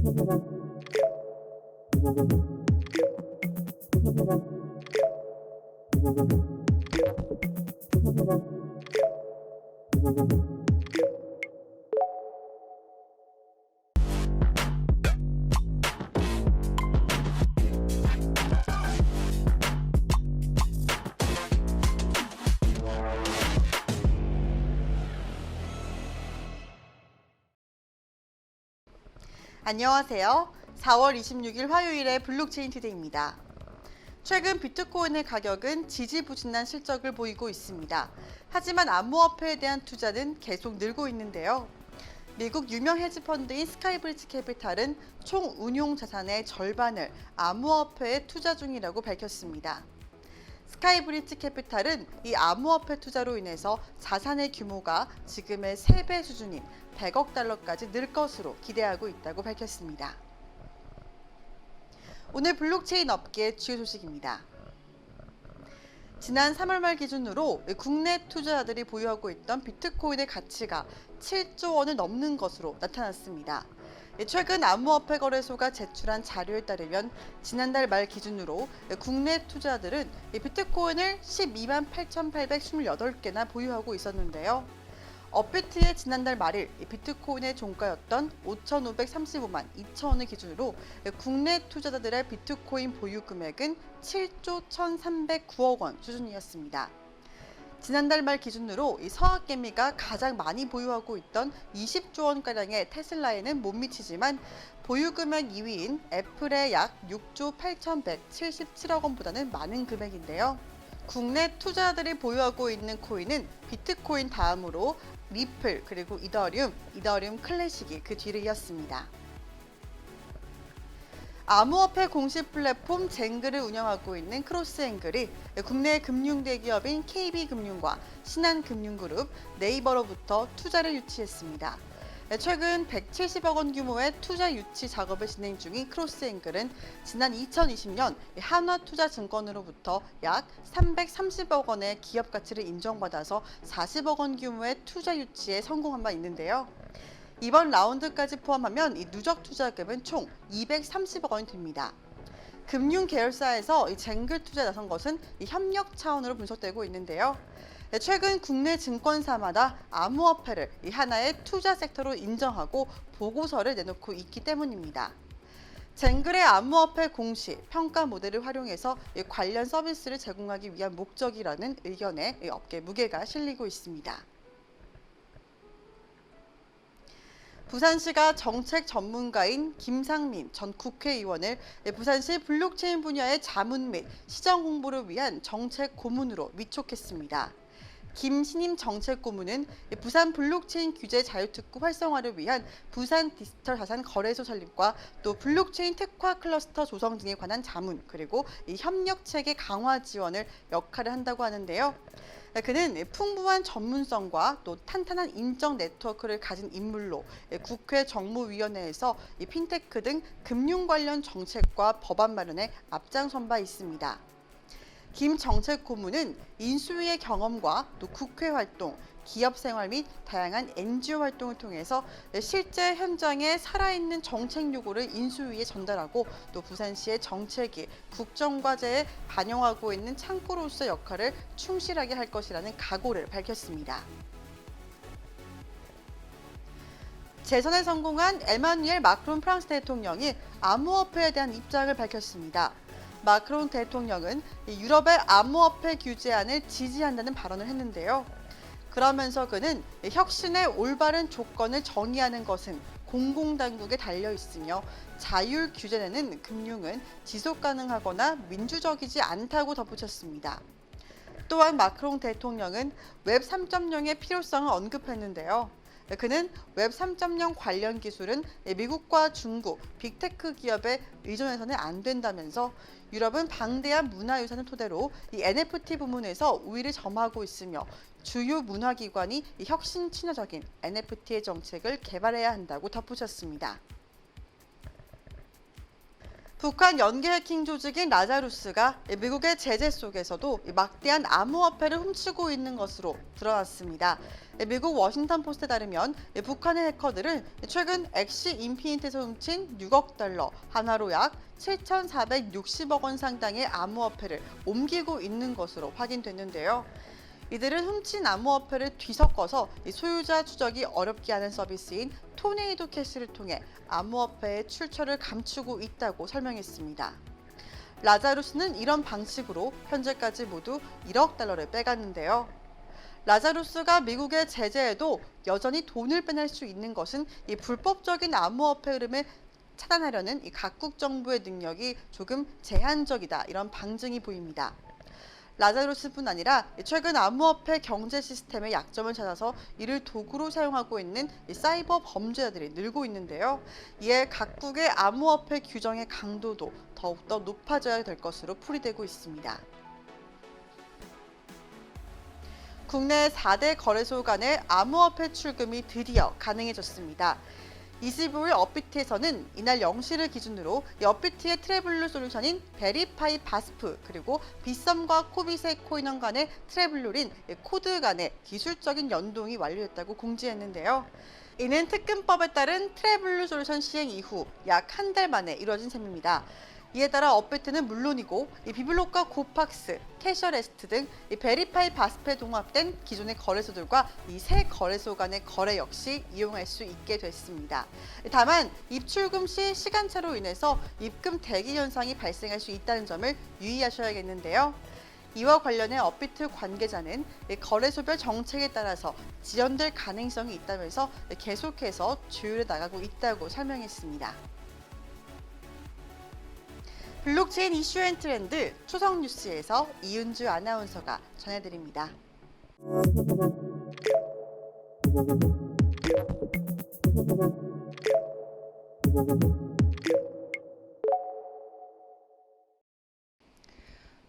Thank you. 안녕하세요. 4월 26일 화요일의 블록체인 투데이입니다. 최근 비트코인의 가격은 지지부진한 실적을 보이고 있습니다. 하지만 암호화폐에 대한 투자는 계속 늘고 있는데요. 미국 유명 헤지펀드인 스카이브리지 캐피탈은 총 운용 자산의 절반을 암호화폐에 투자 중이라고 밝혔습니다. 스카이브리지 캐피탈은 이 암호화폐 투자로 인해서 자산의 규모가 지금의 3배 수준인 100억 달러까지 늘 것으로 기대하고 있다고 밝혔습니다. 오늘 블록체인 업계 주요 소식입니다. 지난 3월 말 기준으로 국내 투자자들이 보유하고 있던 비트코인의 가치가 7조 원을 넘는 것으로 나타났습니다. 최근 암호화폐 거래소가 제출한 자료에 따르면 지난달 말 기준으로 국내 투자자들은 비트코인을 12만 8,828개나 보유하고 있었는데요. 업비트의 지난달 말일 비트코인의 종가였던 5,535만 2천 원을 기준으로 국내 투자자들의 비트코인 보유 금액은 7조 1,309억 원 수준이었습니다. 지난달 말 기준으로 이 서학개미가 가장 많이 보유하고 있던 20조 원가량의 테슬라에는 못 미치지만 보유 금액 2위인 애플의 약 6조 8,177억 원보다는 많은 금액인데요. 국내 투자자들이 보유하고 있는 코인은 비트코인 다음으로 리플 그리고 이더리움, 이더리움 클래식이 그 뒤를 이었습니다. 암호화폐 공식 플랫폼 젠글을 운영하고 있는 크로스앵글이 국내 금융 대기업인 KB금융과 신한금융그룹, 네이버로부터 투자를 유치했습니다. 최근 170억 원 규모의 투자 유치 작업을 진행 중인 크로스앵글은 지난 2020년 한화투자증권으로부터 약 330억 원의 기업 가치를 인정받아서 40억 원 규모의 투자 유치에 성공한 바 있는데요. 이번 라운드까지 포함하면 이 누적 투자금은 총 230억 원이 됩니다. 금융 계열사에서 이 쟁글 투자에 나선 것은 이 협력 차원으로 분석되고 있는데요. 네, 최근 국내 증권사마다 암호화폐를 이 하나의 투자 섹터로 인정하고 보고서를 내놓고 있기 때문입니다. 쟁글의 암호화폐 공시 평가 모델을 활용해서 이 관련 서비스를 제공하기 위한 목적이라는 의견에 이 업계 무게가 실리고 있습니다. 부산시가 정책 전문가인 김상민 전 국회의원을 부산시 블록체인 분야의 자문 및 시정 홍보를 위한 정책 고문으로 위촉했습니다. 김 신임 정책 고문은 부산 블록체인 규제 자유특구 활성화를 위한 부산 디지털 자산 거래소 설립과 또 블록체인 특화 클러스터 조성 등에 관한 자문 그리고 이 협력 체계 강화 지원을 역할을 한다고 하는데요. 그는 풍부한 전문성과 또 탄탄한 인적 네트워크를 가진 인물로 국회 정무위원회에서 이 핀테크 등 금융 관련 정책과 법안 마련에 앞장선 바 있습니다. 김 정책 고문은 인수위의 경험과 또 국회 활동, 기업 생활 및 다양한 NGO 활동을 통해서 실제 현장에 살아있는 정책 요구를 인수위에 전달하고 또 부산시의 정책이 국정과제에 반영하고 있는 창구로서 역할을 충실하게 할 것이라는 각오를 밝혔습니다. 재선에 성공한 에마누엘 마크론 프랑스 대통령이 암호화폐에 대한 입장을 밝혔습니다. 마크론 대통령은 유럽의 암호화폐 규제안을 지지한다는 발언을 했는데요. 그러면서 그는 혁신의 올바른 조건을 정의하는 것은 공공당국에 달려 있으며 자율 규제되는 금융은 지속 가능하거나 민주적이지 않다고 덧붙였습니다. 또한 마크롱 대통령은 웹 3.0의 필요성을 언급했는데요. 그는 웹 3.0 관련 기술은 미국과 중국, 빅테크 기업에 의존해서는 안 된다면서 유럽은 방대한 문화유산을 토대로 이 NFT 부문에서 우위를 점하고 있으며 주요 문화기관이 이 혁신 친화적인 NFT의 정책을 개발해야 한다고 덧붙였습니다. 북한 연계 해킹 조직인 라자루스가 미국의 제재 속에서도 막대한 암호화폐를 훔치고 있는 것으로 드러났습니다. 미국 워싱턴 포스트에 따르면 북한의 해커들은 최근 엑시 인피니트에서 훔친 6억 달러, 하나로 약 7,460억 원 상당의 암호화폐를 옮기고 있는 것으로 확인됐는데요. 이들은 훔친 암호화폐를 뒤섞어서 이 소유자 추적이 어렵게 하는 서비스인 토네이도 캐시를 통해 암호화폐의 출처를 감추고 있다고 설명했습니다. 라자루스는 이런 방식으로 현재까지 모두 1억 달러를 빼갔는데요. 라자루스가 미국의 제재에도 여전히 돈을 빼낼 수 있는 것은 이 불법적인 암호화폐 흐름을 차단하려는 이 각국 정부의 능력이 조금 제한적이다 이런 방증이 보입니다. 라자루스뿐 아니라 최근 암호화폐 경제 시스템의 약점을 찾아서 이를 도구로 사용하고 있는 이 사이버 범죄자들이 늘고 있는데요. 이에 각국의 암호화폐 규정의 강도도 더욱더 높아져야 될 것으로 풀이되고 있습니다. 국내 4대 거래소 간의 암호화폐 출금이 드디어 가능해졌습니다. 25일 업비트에서는 이날 0시를 기준으로 이 업비트의 트래블루 솔루션인 베리파이 바스프 그리고 빗썸과 코빗의 코인원 간의 트래블룰인 코드 간의 기술적인 연동이 완료됐다고 공지했는데요. 이는 특근법에 따른 트래블루 솔루션 시행 이후 약 한 달 만에 이루어진 셈입니다. 이에 따라 업비트는 물론이고 이 비블록과 고팍스, 캐셔레스트 등 이 베리파이 바스프에 동합된 기존의 거래소들과 이 새 거래소 간의 거래 역시 이용할 수 있게 됐습니다. 다만 입출금 시 시간차로 인해서 입금 대기 현상이 발생할 수 있다는 점을 유의하셔야겠는데요. 이와 관련해 업비트 관계자는 이 거래소별 정책에 따라서 지연될 가능성이 있다면서 계속해서 조율해 나가고 있다고 설명했습니다. 블록체인 이슈 앤 트렌드 초성 뉴스에서 이은주 아나운서가 전해드립니다.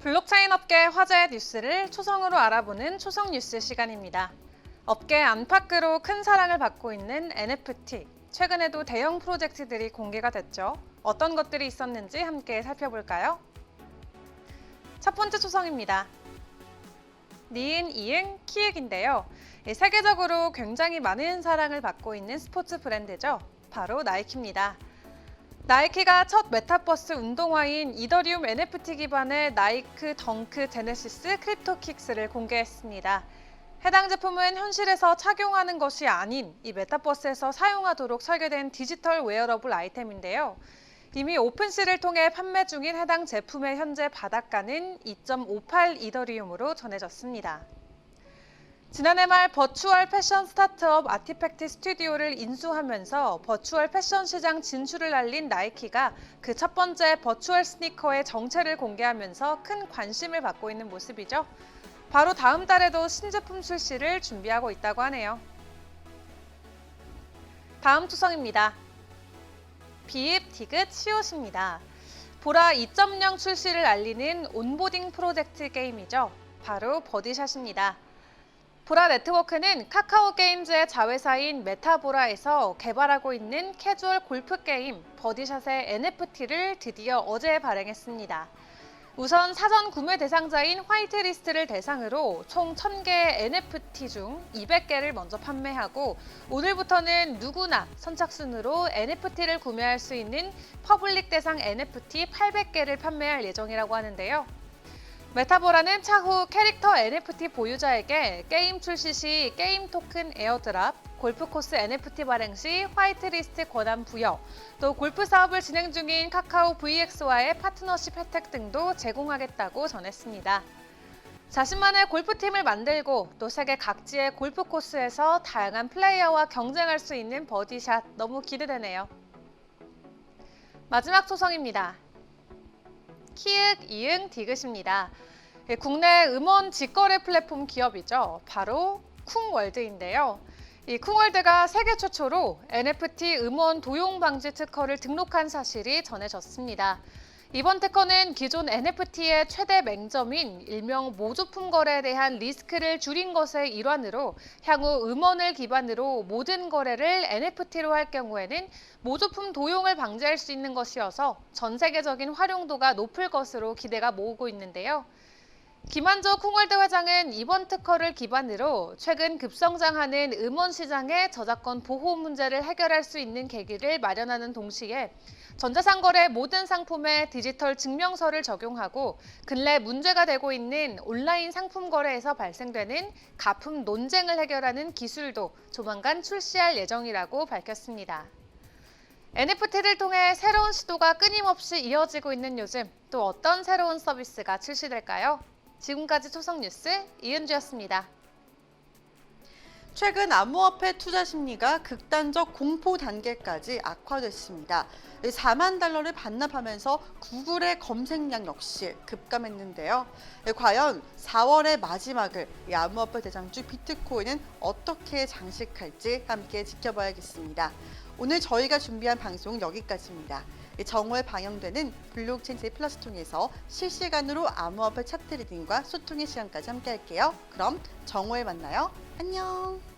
블록체인 업계 화제 뉴스를 초성으로 알아보는 초성 뉴스 시간입니다. 업계 안팎으로 큰 사랑을 받고 있는 NFT. 최근에도 대형 프로젝트들이 공개가 됐죠. 어떤 것들이 있었는지 함께 살펴볼까요? 첫 번째 초성입니다. 니은, 이응, 키읔인데요. 이 세계적으로 굉장히 많은 사랑을 받고 있는 스포츠 브랜드죠. 바로 나이키입니다. 나이키가 첫 메타버스 운동화인 이더리움 NFT 기반의 나이크 덩크 제네시스 크립토킥스를 공개했습니다. 해당 제품은 현실에서 착용하는 것이 아닌 이 메타버스에서 사용하도록 설계된 디지털 웨어러블 아이템인데요. 이미 오픈시를 통해 판매 중인 해당 제품의 현재 바닥가는 2.58 이더리움으로 전해졌습니다. 지난해 말 버추얼 패션 스타트업 아티팩트 스튜디오를 인수하면서 버추얼 패션 시장 진출을 알린 나이키가 그 첫 번째 버추얼 스니커의 정체를 공개하면서 큰 관심을 받고 있는 모습이죠. 바로 다음 달에도 신제품 출시를 준비하고 있다고 하네요. 다음 투성입니다. 비입 디귿 시옷입니다. 보라 2.0 출시를 알리는 온보딩 프로젝트 게임이죠. 바로 버디샷입니다. 보라 네트워크는 카카오 게임즈의 자회사인 메타보라에서 개발하고 있는 캐주얼 골프 게임 버디샷의 NFT를 드디어 어제 발행했습니다. 우선 사전 구매 대상자인 화이트리스트를 대상으로 총 1000개의 NFT 중 200개를 먼저 판매하고 오늘부터는 누구나 선착순으로 NFT를 구매할 수 있는 퍼블릭 대상 NFT 800개를 판매할 예정이라고 하는데요. 메타보라는 차후 캐릭터 NFT 보유자에게 게임 출시 시 게임 토큰 에어드랍, 골프 코스 NFT 발행 시 화이트리스트 권한 부여, 또 골프 사업을 진행 중인 카카오 VX와의 파트너십 혜택 등도 제공하겠다고 전했습니다. 자신만의 골프팀을 만들고 또 세계 각지의 골프 코스에서 다양한 플레이어와 경쟁할 수 있는 버디샷 너무 기대되네요. 마지막 초성입니다. 키읔, 이응, 디귿입니다. 예, 국내 음원 직거래 플랫폼 기업이죠. 바로 쿵월드인데요. 이 쿵월드가 세계 최초로 NFT 음원 도용 방지 특허를 등록한 사실이 전해졌습니다. 이번 특허는 기존 NFT의 최대 맹점인 일명 모조품 거래에 대한 리스크를 줄인 것의 일환으로 향후 음원을 기반으로 모든 거래를 NFT로 할 경우에는 모조품 도용을 방지할 수 있는 것이어서 전 세계적인 활용도가 높을 것으로 기대가 모으고 있는데요. 김한조 콩월드 회장은 이번 특허를 기반으로 최근 급성장하는 음원 시장의 저작권 보호 문제를 해결할 수 있는 계기를 마련하는 동시에 전자상거래 모든 상품에 디지털 증명서를 적용하고 근래 문제가 되고 있는 온라인 상품 거래에서 발생되는 가품 논쟁을 해결하는 기술도 조만간 출시할 예정이라고 밝혔습니다. NFT를 통해 새로운 시도가 끊임없이 이어지고 있는 요즘 또 어떤 새로운 서비스가 출시될까요? 지금까지 초성 뉴스 이은주였습니다. 최근 암호화폐 투자 심리가 극단적 공포 단계까지 악화됐습니다. 4만 달러를 반납하면서 구글의 검색량 역시 급감했는데요. 과연 4월의 마지막을 이 암호화폐 대장주 비트코인은 어떻게 장식할지 함께 지켜봐야겠습니다. 오늘 저희가 준비한 방송 여기까지입니다. 정오에 방영되는 블록체인 제 플러스 통해서 실시간으로 암호화폐 차트 리딩과 소통의 시간까지 함께 할게요. 그럼 정오에 만나요. 안녕.